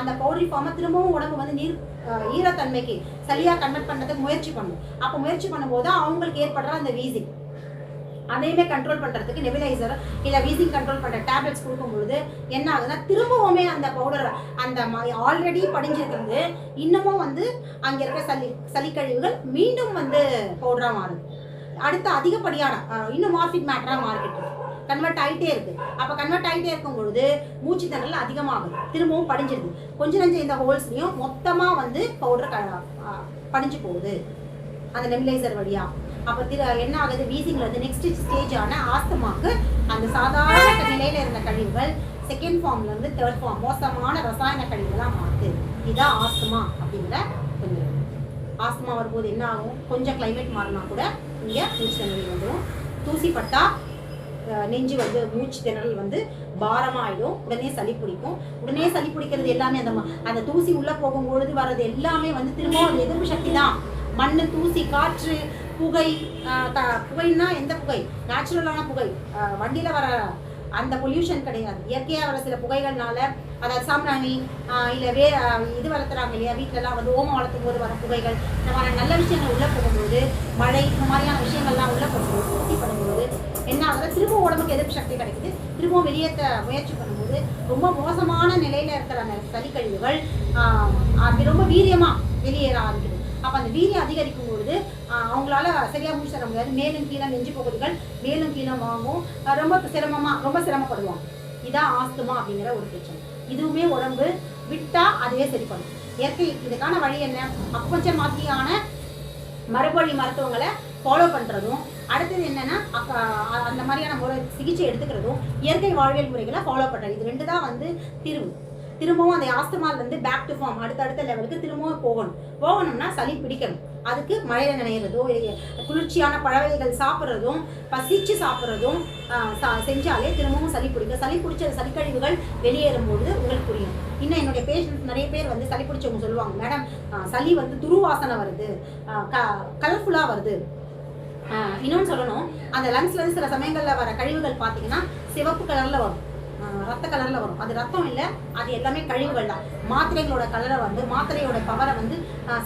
அந்த பவுடரி ஃபார்மை திரும்பவும் உடம்பு வந்து நீர் ஈரத்தன்மைக்கு சரியாக கன்வெர்ட் பண்ணுறதுக்கு முயற்சி பண்ணும். அப்போ முயற்சி பண்ணும்போது அவங்களுக்கு ஏற்படுற அந்த வீசிங் அதையுமே கண்ட்ரோல் பண்ணுறதுக்கு நெபிலைசர் இல்லை வீசிங் கண்ட்ரோல் பண்ணுற டேப்லெட்ஸ் கொடுக்கும்பொழுது என்ன ஆகுதுன்னா திரும்பவுமே அந்த பவுடர் அந்த ஆல்ரெடி படிஞ்சிருக்கிறது இன்னமும் வந்து அங்கே இருக்க சளி சளிக்கழிவுகள் மீண்டும் வந்து பவுடராக மாறுது. அடுத்து அதிகப்படியான இன்னும் மார்ஃபிட் மேட்டராக மாறிக்கிட்டு இருக்கு. கன்வெர்ட் ஆகிட்டே இருக்கு. அப்போ கன்வெர்ட் ஆகிட்டே இருக்கும் பொழுது மூச்சு திணறல் அதிகமாகுது திரும்பவும் படிஞ்சிருது. கொஞ்ச நஞ்ச இந்த ஹோல்ஸ்லையும் மொத்தமாக வந்து பவுடர் படிஞ்சு போகுது. அந்த நெபிலைசர் வழியாக அப்போ திரு என்ன ஆகுது? வீசிங்கில் வந்து நெக்ஸ்ட் ஸ்டேஜ் ஆன ஆஸ்தமாக்கு அந்த சாதாரண நிலையில் இருந்த கழிவுகள் செகண்ட் ஃபார்ம்ல இருந்து தேர்ட் ஃபார்ம் மோசமான ரசாயன கழிவுகளாக மாறுது. இதான் ஆஸ்துமா அப்படிங்கிற கொஞ்சம் ஆஸ்துமா வரும்போது என்ன ஆகும்? கொஞ்சம் கிளைமேட் மாறினா கூட இங்கே தூசி வந்துடும் தூசி பட்டா நெஞ்சு வந்து மூச்சு திணறல் வந்து பாரமாயிடும். உடனே சளி பிடிக்கும். உடனே சளி பிடிக்கிறது எல்லாமே அந்த ம- அந்த தூசி உள்ள போகும்பொழுது வர்றது எல்லாமே வந்து திரும்பவும் அது எதிர்ப்பு சக்தி தான். மண் தூசி காற்று புகை த- புகைன்னா எந்த புகை? நேச்சுரலான புகை. வண்டியில் வண்டியில வர அந்த பொல்யூஷன் கிடையாது. இயற்கையாக வர சில புகைகள்னால அதாவது சாம்பிராணி இல்லை வே இது வளர்த்துறாங்க இல்லையா? வீட்டிலலாம் வந்து ஓமம் வளர்த்தும் போது வர புகைகள் இந்த மாதிரி நல்ல விஷயங்கள் உள்ளே போகும்போது மழை இந்த மாதிரியான விஷயங்கள்லாம் உள்ளே போகும்போது தூசி பண்ணும்போது என்ன ஆகுது திரும்ப உடம்புக்கு எதிர்ப்பு சக்தி கிடைக்குது. திரும்பவும் வெளியேற்ற முயற்சி பண்ணும்போது ரொம்ப மோசமான நிலையில் இருக்கிற அந்த சளிக்கழிவுகள் அப்படி ரொம்ப வீரியமாக வெளியேற ஆரம்பிக்குது. அப்போ அந்த வீரியம் அதிகரிக்கும் பொழுது அவங்களால சரியாக முடிச்சு தர முடியாது. மேலும் கீழே நெஞ்சு பகுதிகள் மேலும் கீழே வாங்கும் ரொம்ப சிரமமாக ரொம்ப சிரமப்படுவாங்க. இதான் ஆஸ்துமா அப்படிங்கிற ஒரு பிரச்சனை. இதுவுமே உடம்பு விட்டால் அதுவே சரி பண்ணும். இயற்கை இதுக்கான வழி என்ன? அக்குபஞ்ச மாதிரியான மரபொழி மருத்துவங்களை ஃபாலோ பண்ணுறதும் அடுத்தது என்னென்னா அந்த மாதிரியான முறை சிகிச்சை எடுத்துக்கிறதும் இயற்கை வாழ்வியல் முறைகளை ஃபாலோ பண்ணுறது இது ரெண்டு தான் வந்து தீர்வு. திரும்பவும் அந்த ஆஸ்துமாலேருந்து பேக் டு ஃபார்ம் அடுத்தடுத்த லெவலுக்கு திரும்பவும் போகணும். போகணும்னா சளி பிடிக்கணும். அதுக்கு மழையில நனையிறதோ குளிர்ச்சியான பழவகைகள் சாப்பிட்றதும் பசிச்சு சாப்பிட்றதும் செஞ்சாலே திரும்பவும் சளி பிடிக்கும். சளி பிடிச்ச சளிக்கழிவுகள் வெளியேறும்போது உங்களுக்கு புரியும். இன்னும் என்னுடைய பேஷண்ட்ஸ் நிறைய பேர் வந்து சளி பிடிச்சவங்க சொல்லுவாங்க மேடம் சளி வந்து துருவாசனை வருது. கலர்ஃபுல்லாக வருது. இன்னொன்று இன்னொன்னு சொல்லணும் அந்த லங்ஸ்லேருந்து சில சமயங்களில் வர கழிவுகள் பார்த்தீங்கன்னா சிவப்பு கலரில் வரும். ரத்த கலரில் வரும். அது ரத்தம் இல்லை அது எல்லாமே கழிவுகள் தான். மாத்திரைகளோட கலரை வந்து மாத்திரையோட பவரை வந்து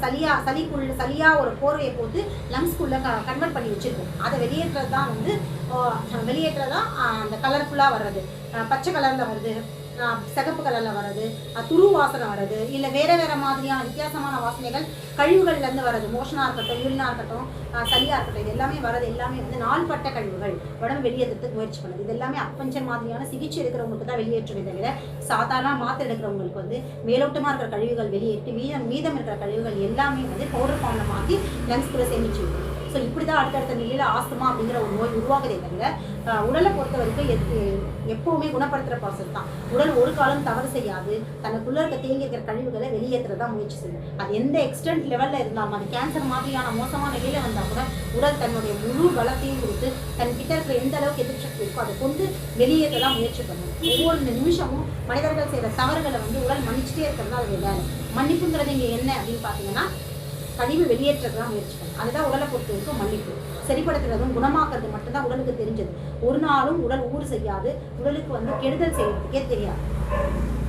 சளியாக சளிக்குள்ள சளியாக ஒரு போர்வையை போட்டு லங்ஸ்குள்ள கன்வெர்ட் பண்ணி வச்சுருக்கோம். அதை வெளியேற்றுறது தான் வந்து வெளியேற்றுறது தான் அந்த கலர்ஃபுல்லாக வர்றது. பச்சை கலரில் வருது. சிகப்பு கலரில் வர்றது துரு வாசனை வர்றது இல்லை வேறு வேறு மாதிரியான வித்தியாசமான வாசனைகள் கழிவுகள்லேருந்து வர்றது மோஷனாக இருக்கட்டும் உயிரினாக இருக்கட்டும் சளியாக இருக்கட்டும் இது எல்லாமே வர்றது எல்லாமே வந்து நாள்பட்ட கழிவுகள் உடம்பு வெளியேற்றத்துக்கு முயற்சி பண்ணுது. இது எல்லாமே அப்பஞ்சர் மாதிரியான சிகிச்சை எடுக்கிறவங்களுக்கு தான் வெளியேற்றுமே தவிர சாதாரண மாத்திரை எடுக்கிறவங்களுக்கு வந்து மேலோட்டமாக இருக்கிற கழிவுகள் வெளியேற்றி மீதம் மீதம் இருக்கிற கழிவுகள் எல்லாமே வந்து பவுடர் ஃபார்ம்ல மாற்றி லங்ஸ்குள்ளே சேமிச்சு வைக்கும் ஸோ இப்படி தான் அடுத்தடுத்த நிலையில் ஆஸ்துமா அப்படிங்கிற ஒரு நோய் உருவாகுதே தவிர உடலை பொறுத்த வரைக்கும் எத்- எப்பவுமே குணப்படுத்துகிற ப்ராசஸ் தான். உடல் ஒரு காலம் தவறு செய்யாது. தனக்குள்ளே இருக்க தேங்கி இருக்கிற கழிவுகளை வெளியேற்றுறதா முயற்சி செய்யும். அது எந்த எக்ஸ்டென்ட் லெவலில் இருந்தாலும் அது கேன்சர் மாதிரியான மோசமான நிலையில் வந்தால் கூட உடல் தன்னுடைய முழு பலத்தையும் கொடுத்து தன் கிட்ட இருக்கிற எந்த அளவுக்கு எதிர்ப்பு சக்தி இருக்கோ அதை கொண்டு வெளியேற்ற தான் முயற்சி பண்ணும். ஒவ்வொரு நிமிஷமும் மனிதர்கள் செய்கிற தவறுகளை வந்து உடல் மன்னிச்சுட்டே இருக்கிறது அது வேலை. மன்னிப்புங்கிறது இங்கே என்ன அப்படின்னு பார்த்தீங்கன்னா கழிவு வெளியேற்றது தான் முயற்சி பண்ணும் அதுதான் உடலை பொறுத்த வரைக்கும் மன்னிப்பு. சரிப்படுத்துறதும் குணமாக்குறது மட்டும்தான் உடலுக்கு தெரிஞ்சது. ஒரு நாளும் உடல் ஊறு செய்யாது. உடலுக்கு வந்து கெடுதல் செய்யறதுக்கே தெரியாது.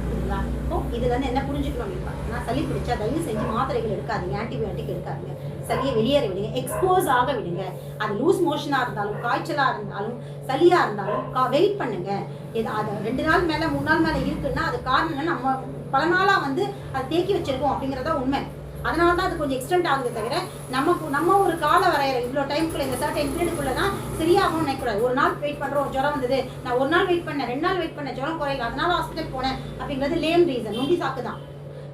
சரிங்களா? இப்போ இதுல என்ன புரிஞ்சுக்கணும் அப்படின்னு நான் சளி பிடிச்சா தயவு செஞ்சு மாத்திரைகள் எடுக்காதீங்க ஆன்டிபயோட்டிக் எடுக்காதீங்க. சளியை வெளியேற விடுங்க எக்ஸ்போஸ் ஆக விடுங்க. அது லூஸ் மோஷனா இருந்தாலும் காய்ச்சலா இருந்தாலும் சளியா இருந்தாலும் வெயிட் பண்ணுங்க. இது அது ரெண்டு நாள் மேல மூணு நாள் மேல இருக்குன்னா அது காரணம் நம்ம பல நாளா வந்து அதை தேக்கி வச்சிருக்கோம் அப்படிங்கறதா உண்மை. அதனால தான் அது கொஞ்சம் எக்ஸ்டெண்ட் ஆகுது தவிர நம்ம நம்ம ஒரு கால வரையறை இவ்வளோ டைம்குள்ள இந்த சர்டன் பீரியடுக்குள்ள தான் சரியாகும்னு நினைக்கூடாது ஒரு நாள் வெயிட் பண்ணுறோம் ஜுரம் வந்தது. நான் ஒரு நாள் வெயிட் பண்ணேன் ரெண்டு நாள் வெயிட் பண்ணேன் ஜுரம் குறையல அதனால ஹாஸ்பிட்டல் போனேன் அப்படிங்கிறது லேம் ரீசன் நொண்டி சாக்கு தான்.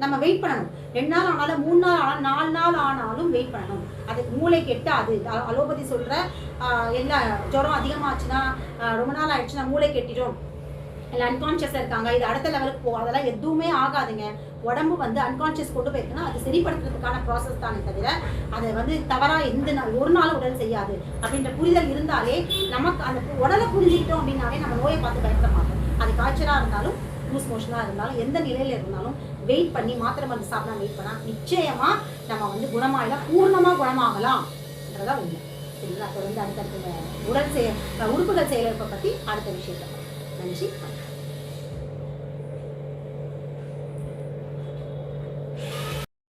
நம்ம வெயிட் பண்ணணும். ரெண்டு நாள் ஆனாலும் மூணு நாள் ஆனாலும் நாலு நாள் ஆனாலும் வெயிட் பண்ணணும். அதுக்கு மூளை கெட்டாது. அலோபதி சொல்கிற எல்லா ஜுரம் அதிகமாச்சுன்னா ரொம்ப நாள் ஆயிடுச்சுன்னா மூளை கெட்டிடும் இல்லை அன்கான்ஷியஸாக இருக்காங்க. இது அடுத்த லெவலுக்கு போ அதெல்லாம் எதுவுமே ஆகாதுங்க. உடம்பு வந்து அன்கான்ஷியஸ் கொண்டு போயிருக்குன்னா அது சரிப்படுத்துறதுக்கான ப்ராசஸ் தானே தவிர அதை வந்து தவறாக எந்த நாள் ஒரு நாள் உடல் செய்யாது. அப்படின்ற புரிதல் இருந்தாலே நமக்கு அந்த உடலை புரிஞ்சுக்கிட்டோம் அப்படின்னாலே நம்ம நோயை பார்த்து பயப்பட மாட்டோம். அது காய்ச்சலாக இருந்தாலும் லூஸ் மோஷனாக இருந்தாலும் எந்த நிலையில் இருந்தாலும் வெயிட் பண்ணி மாத்திரை மருந்து சாப்பிடாம வெயிட் பண்ணால் நிச்சயமாக நம்ம வந்து குணமாகலாம். பூர்ணமாக குணமாகலாம்ன்றதா உண்மை. சரிங்களா? தொடர்ந்து அடுத்தடுத்த உடல் செய உறுப்புகள் செயலிழப்பை பற்றி அடுத்த விஷயத்தை 嗯